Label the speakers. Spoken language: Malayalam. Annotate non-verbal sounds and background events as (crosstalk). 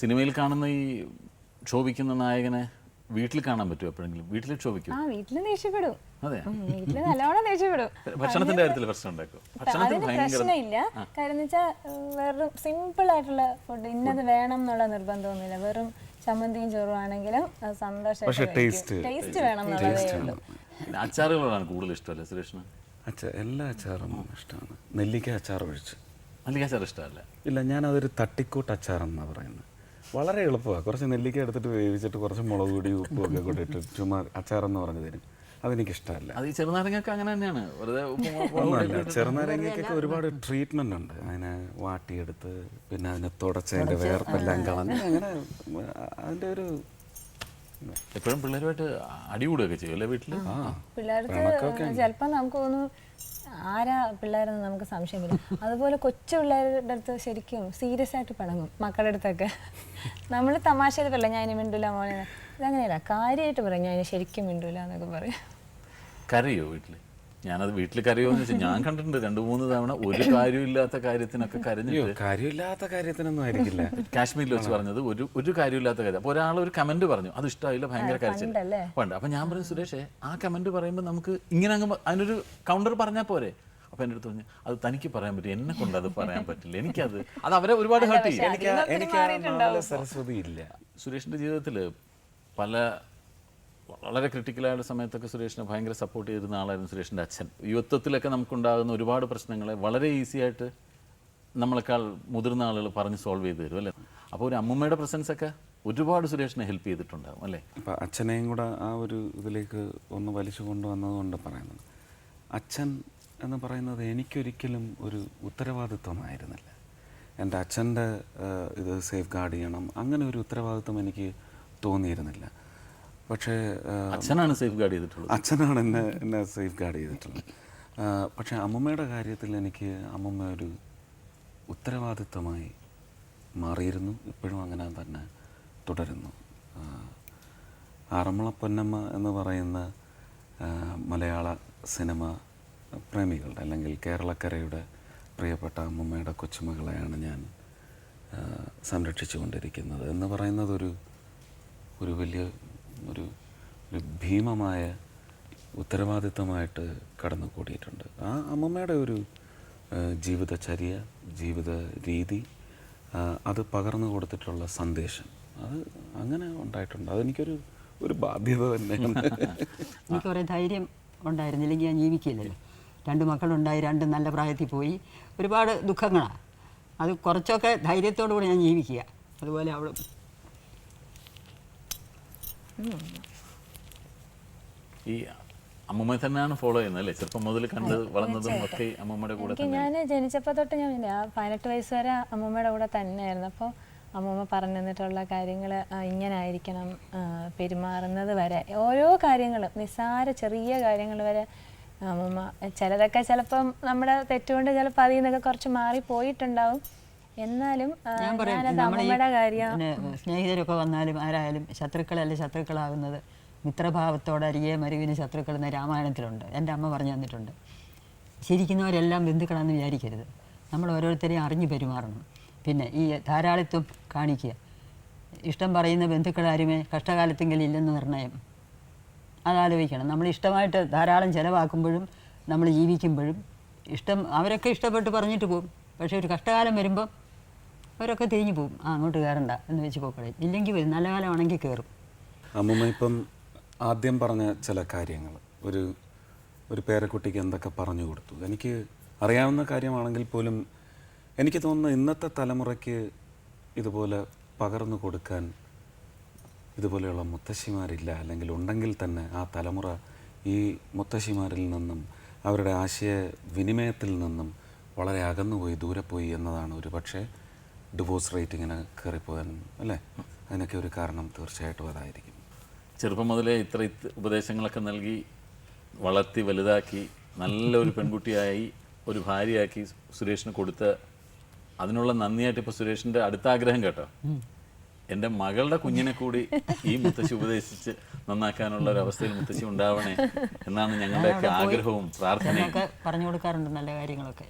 Speaker 1: സിനിമയിൽ കാണുന്ന ഈ ക്ഷോഭിക്കുന്ന നായകനെ വീട്ടിൽ കാണാൻ പറ്റുമോ എപ്പോഴെങ്കിലും? വീട്ടിൽ ക്ഷോഭിക്കും
Speaker 2: ആ വീട്ടിൽ ദേഷ്യപ്പെടും.
Speaker 1: അതെ
Speaker 2: വീട്ടിൽ നല്ലോണം ദേഷ്യപ്പെടും.
Speaker 1: ഭക്ഷണത്തിന്റെ കാര്യത്തിൽ പ്രശ്നം ഉണ്ടാക്കും
Speaker 2: അതിന്
Speaker 1: ഭയങ്കര
Speaker 2: പ്രശ്നമില്ല. കാരണം വെച്ചാൽ വെറും സിമ്പിൾ ആയിട്ടുള്ള ഫുഡ് ഇന്നത് വേണം എന്നുള്ള നിർബന്ധമൊന്നുമില്ല. വെറും ചമ്മന്തിയും ചോറും ആണെങ്കിലും
Speaker 3: സന്തോഷം
Speaker 2: ടേസ്റ്റ് വേണം എന്നുള്ളതേ ഉള്ളൂ.
Speaker 1: അച്ചാറുകളോടാണ് കൂടുതൽ ഇഷ്ടമല്ലേ സുരേഷിന്
Speaker 3: അച്ഛ എല്ലാ അച്ചാറും ഇഷ്ടമാണ്. നെല്ലിക്ക അച്ചാർ ഒഴിച്ച്.
Speaker 1: നെല്ലിക്ക അച്ചാർ ഇഷ്ടമല്ല.
Speaker 3: ഇല്ല ഞാനതൊരു തട്ടിക്കൂട്ട് അച്ചാറെന്നാണ് പറയുന്നത് വളരെ എളുപ്പമാണ് കുറച്ച് നെല്ലിക്ക എടുത്തിട്ട് വേവിച്ചിട്ട് കുറച്ച് മുളക് പൊടി ഉപ്പും ഒക്കെ കൂടിയിട്ട് ചുമ്മാ അച്ചാറെന്ന് പറഞ്ഞു തരും. അതെനിക്കിഷ്ടമല്ല.
Speaker 1: അത് ഈ ചെറുനാരങ്ങയൊക്കെ അങ്ങനെ തന്നെയാണ്. വെറുതെ ഉപ്പും മുളകും പൊടിയും
Speaker 3: ഒന്നുമല്ല. ചെറുനാരങ്ങയ്ക്കൊക്കെ ഒരുപാട് ട്രീറ്റ്മെന്റ് ഉണ്ട്. അതിനെ വാട്ടിയെടുത്ത് പിന്നെ അതിനെ തുടച്ച് അതിന്റെ വേർപ്പെല്ലാം കളഞ്ഞ്. അങ്ങനെ അതിന്റെ ഒരു
Speaker 1: എപ്പോഴും പിള്ളേരുമായിട്ട് അടികൂടുകയൊക്കെ ചെയ്യും അല്ലേ വീട്ടിൽ
Speaker 3: ആ.
Speaker 2: പിള്ളേർക്ക് ചിലപ്പോൾ നമുക്ക് തോന്നുന്നു ആരാ പിള്ളേരെന്ന് നമുക്ക് സംശയം വരും. അതുപോലെ കൊച്ചു പിള്ളേരുടെ അടുത്ത് ശരിക്കും സീരിയസ് ആയിട്ട് പിണങ്ങും മക്കളുടെ അടുത്തൊക്കെ. നമ്മൾ തമാശയിൽ പറയില്ല ഞാൻ മിണ്ടൂല മോനെ. ഇതങ്ങനെയല്ല കാര്യമായിട്ട് പറയും ഞാൻ ശരിക്കും മിണ്ടൂല എന്നൊക്കെ പറയും.
Speaker 1: കരയോ വീട്ടിൽ ഞാനത് വീട്ടിൽ കരയോ എന്ന് വെച്ചാൽ ഞാൻ കണ്ടിട്ടുണ്ട്. രണ്ടു മൂന്ന് തവണ ഒരു കാര്യമില്ലാത്ത കാര്യത്തിനൊക്കെ കരഞ്ഞിട്ട്
Speaker 3: കാര്യമില്ലാത്ത കാര്യത്തിനൊന്നും ആയിരിക്കില്ല.
Speaker 1: കാശ്മീരിൽ വെച്ച് പറഞ്ഞത് ഒരു ഒരു കാര്യമില്ലാത്ത കാര്യം. അപ്പോൾ ഒരാൾ ഒരു കമന്റ് പറഞ്ഞു. അത് ഇഷ്ടമായില്ല ഭയങ്കര
Speaker 2: കരച്ചില്ല?
Speaker 1: പണ്ട്. അപ്പം ഞാൻ പറഞ്ഞു സുരേഷേ ആ കമന്റ് പറയുമ്പോൾ നമുക്ക് ഇങ്ങനെ അങ്ങ് അതിനൊരു കൗണ്ടർ പറഞ്ഞാൽ പോരെ. അപ്പൊ എന്റെ അടുത്ത് പറഞ്ഞു അത് തനിക്ക് പറയാൻ പറ്റും എന്നെ കൊണ്ട് അത് പറയാൻ പറ്റില്ല. എനിക്കത് (laughs) അത് അവരെ ഒരുപാട് ഹർട്ട് ചെയ്യും.
Speaker 3: എനിക്ക് സരസ്വതി ഇല്ല.
Speaker 1: സുരേഷിന്റെ ജീവിതത്തിൽ പല വളരെ ക്രിട്ടിക്കലായ സമയത്തൊക്കെ സുരേഷിനെ ഭയങ്കര സപ്പോർട്ട് ചെയ്തിരുന്ന ആളായിരുന്നു സുരേഷിന്റെ അച്ഛൻ. യുവത്വത്തിലൊക്കെ നമുക്കുണ്ടാകുന്ന ഒരുപാട് പ്രശ്നങ്ങളെ വളരെ ഈസി ആയിട്ട് നമ്മളെക്കാൾ മുതിർന്ന ആളുകൾ പറഞ്ഞ് സോൾവ് ചെയ്ത് തരും അല്ലേ? അപ്പോൾ ഒരു അമ്മൂമ്മയുടെ പ്രസൻസ് ഒക്കെ ഒരുപാട് സുരേഷിനെ ഹെൽപ്പ് ചെയ്തിട്ടുണ്ടാകും അല്ലേ?
Speaker 3: അപ്പോൾ അച്ഛനെയും കൂടെ ആ ഒരു ഇതിലേക്ക് ഒന്ന് വലിച്ചു കൊണ്ടുവന്നതുകൊണ്ട് പറയുന്നത് അച്ഛൻ എന്ന് പറയുന്നത് എനിക്കൊരിക്കലും ഒരു ഉത്തരവാദിത്വമായിരുന്നില്ല. എന്റെ അച്ഛന്റെ ഇത് സേഫ് ഗാർഡ് ചെയ്യണം അങ്ങനെ ഒരു ഉത്തരവാദിത്വം എനിക്ക് തോന്നിയിരുന്നില്ല. പക്ഷേ
Speaker 1: അച്ഛനാണ് സേഫ് ഗാർഡ് ചെയ്തിട്ടുള്ളത്.
Speaker 3: അച്ഛനാണ് എന്നെ എന്നെ സേഫ് ഗാർഡ് ചെയ്തിട്ടുള്ളത് പക്ഷേ അമ്മമ്മയുടെ കാര്യത്തിൽ എനിക്ക് അമ്മമ്മ ഒരു ഉത്തരവാദിത്വമായി മാറിയിരുന്നു. ഇപ്പോഴും അങ്ങനെ തന്നെ തുടരുന്നു. ആറന്മുള പൊന്നമ്മ എന്ന് പറയുന്ന മലയാള സിനിമ പ്രേമികളുടെ അല്ലെങ്കിൽ കേരളക്കരയുടെ പ്രിയപ്പെട്ട അമ്മമ്മയുടെ കൊച്ചുമകളെയാണ് ഞാൻ സംരക്ഷിച്ചു സംരക്ഷിച്ചുകൊണ്ടിരിക്കുന്നത് എന്ന് പറയുന്നത് ഒരു ഒരു വലിയ ഒരു ഒരു ഭീമമായ ഉത്തരവാദിത്തമായിട്ട് കടന്നു കൂടിയിട്ടുണ്ട് ആ അമ്മമ്മയുടെ ഒരു ജീവിതചര്യ ജീവിത രീതി അത് പകർന്നു കൊടുത്തിട്ടുള്ള സന്ദേശം. അത് അങ്ങനെ ഉണ്ടായിട്ടുണ്ട്. അതെനിക്കൊരു ഒരു ബാധ്യത തന്നെയാണ്. (laughs)
Speaker 4: എനിക്ക് കുറേ ധൈര്യം ഉണ്ടായിരുന്നില്ലെങ്കിൽ ഞാൻ ജീവിക്കില്ലല്ലോ. രണ്ട് മക്കളുണ്ടായി രണ്ടും നല്ല പ്രായത്തിൽ പോയി. ഒരുപാട് ദുഃഖങ്ങളാണ് അത് കുറച്ചൊക്കെ ധൈര്യത്തോടു കൂടി ഞാൻ ജീവിക്കുക. അതുപോലെ അവൾ
Speaker 1: ഈ അമ്മമ്മ തന്നെയാണ് ഫോളോ ചെയ്യുന്നത് അല്ലേ? ചെറുപ്പം മുതൽ കണ്ട് വളർന്നതും ഒക്കെ അമ്മൂമ്മയുടെ കൂടെ
Speaker 2: എനിക്ക് ഞാൻ ജനിച്ചപ്പോൾ തൊട്ട് ഞാൻ പതിനെട്ട് വയസ്സ് വരെ അമ്മൂമ്മയുടെ കൂടെ തന്നെയായിരുന്നു. അപ്പോൾ അമ്മമ്മ പറഞ്ഞു തന്നിട്ടുള്ള കാര്യങ്ങൾ ഇങ്ങനെ ആയിരിക്കണം പെരുമാറുന്നത് വരെ. ഓരോ കാര്യങ്ങളും നിസ്സാര ചെറിയ കാര്യങ്ങൾ വരെ അമ്മമ്മ ചിലതൊക്കെ ചിലപ്പം നമ്മുടെ തെറ്റുകൊണ്ട് ചിലപ്പോൾ അതിൽ നിന്നൊക്കെ കുറച്ച് മാറി പോയിട്ടുണ്ടാവും എന്നാലും
Speaker 4: ഞാൻ പറയാം ഈ
Speaker 2: കാര്യം
Speaker 4: പിന്നെ സ്നേഹിതരൊക്കെ വന്നാലും ആരായാലും ശത്രുക്കളല്ല ശത്രുക്കളാകുന്നത്. മിത്രഭാവത്തോടെ അരികെ മരുവിന് ശത്രുക്കൾ എന്ന രാമായണത്തിലുണ്ട്. എന്റെ അമ്മ പറഞ്ഞു തന്നിട്ടുണ്ട്. ശരിക്കുന്നവരെല്ലാം ബന്ധുക്കളാണെന്ന് വിചാരിക്കരുത്. നമ്മൾ ഓരോരുത്തരെയും അറിഞ്ഞു പെരുമാറണം. പിന്നെ ഈ ധാരാളിത്വം കാണിക്കുക. ഇഷ്ടം പറയുന്ന ബന്ധുക്കളാരുമേ കഷ്ടകാലത്തെങ്കിലും ഇല്ലെന്ന് നിർണയം. അതാലോചിക്കണം. നമ്മൾ ഇഷ്ടമായിട്ട് ധാരാളം ചിലവാക്കുമ്പോഴും നമ്മൾ ജീവിക്കുമ്പോഴും ഇഷ്ടം അവരൊക്കെ ഇഷ്ടപ്പെട്ട് പറഞ്ഞിട്ട് പോകും. പക്ഷേ ഒരു കഷ്ടകാലം വരുമ്പോൾ അവരൊക്കെ തിരിഞ്ഞു പോകും ആ അങ്ങോട്ട് കയറണ്ട എന്ന് വെച്ച് പോക്കളയും ഇല്ലെങ്കിൽ വരും. നല്ല കാലമാണെങ്കിൽ കയറും
Speaker 3: അമ്മമ്മ ഇപ്പം ആദ്യം പറഞ്ഞ ചില കാര്യങ്ങൾ. ഒരു ഒരു പേരക്കുട്ടിക്ക് എന്തൊക്കെ പറഞ്ഞു കൊടുത്തു. എനിക്ക് അറിയാവുന്ന കാര്യമാണെങ്കിൽ പോലും എനിക്ക് തോന്നുന്നു ഇന്നത്തെ തലമുറയ്ക്ക് ഇതുപോലെ പകർന്നു കൊടുക്കാൻ ഇതുപോലെയുള്ള മുത്തശ്ശിമാരില്ല. അല്ലെങ്കിൽ ഉണ്ടെങ്കിൽ തന്നെ ആ തലമുറ ഈ മുത്തശ്ശിമാരിൽ നിന്നും അവരുടെ ആശയ വിനിമയത്തിൽ നിന്നും വളരെ അകന്നുപോയി ദൂരെ പോയി എന്നതാണ് ഒരു പക്ഷേ ഡിവോഴ്സ് റേറ്റ് ഇങ്ങനെ കയറിപ്പോകാനും അല്ലേ? അതിനൊക്കെ ഒരു കാരണം തീർച്ചയായിട്ടും അതായിരിക്കും.
Speaker 1: ചെറുപ്പം മുതലേ ഇത്ര ഇത് ഉപദേശങ്ങളൊക്കെ നൽകി വളർത്തി വലുതാക്കി നല്ലൊരു പെൺകുട്ടിയായി ഒരു ഭാര്യയാക്കി സുരേഷിന് കൊടുത്ത് അതിനുള്ള നന്ദിയായിട്ട് ഇപ്പോൾ സുരേഷിന്റെ അടുത്ത ആഗ്രഹം കേട്ടോ. എന്റെ മകളുടെ കുഞ്ഞിനെ കൂടി ഈ മുത്തശ്ശി ഉപദേശിച്ച് നന്നാക്കാനുള്ള ഒരു അവസ്ഥയിൽ മുത്തശ്ശി ഉണ്ടാവണേ എന്നാണ് ഞങ്ങളുടെയൊക്കെ ആഗ്രഹവും പ്രാർത്ഥനയും.
Speaker 4: പറഞ്ഞു കൊടുക്കാറുണ്ട് നല്ല കാര്യങ്ങളൊക്കെ.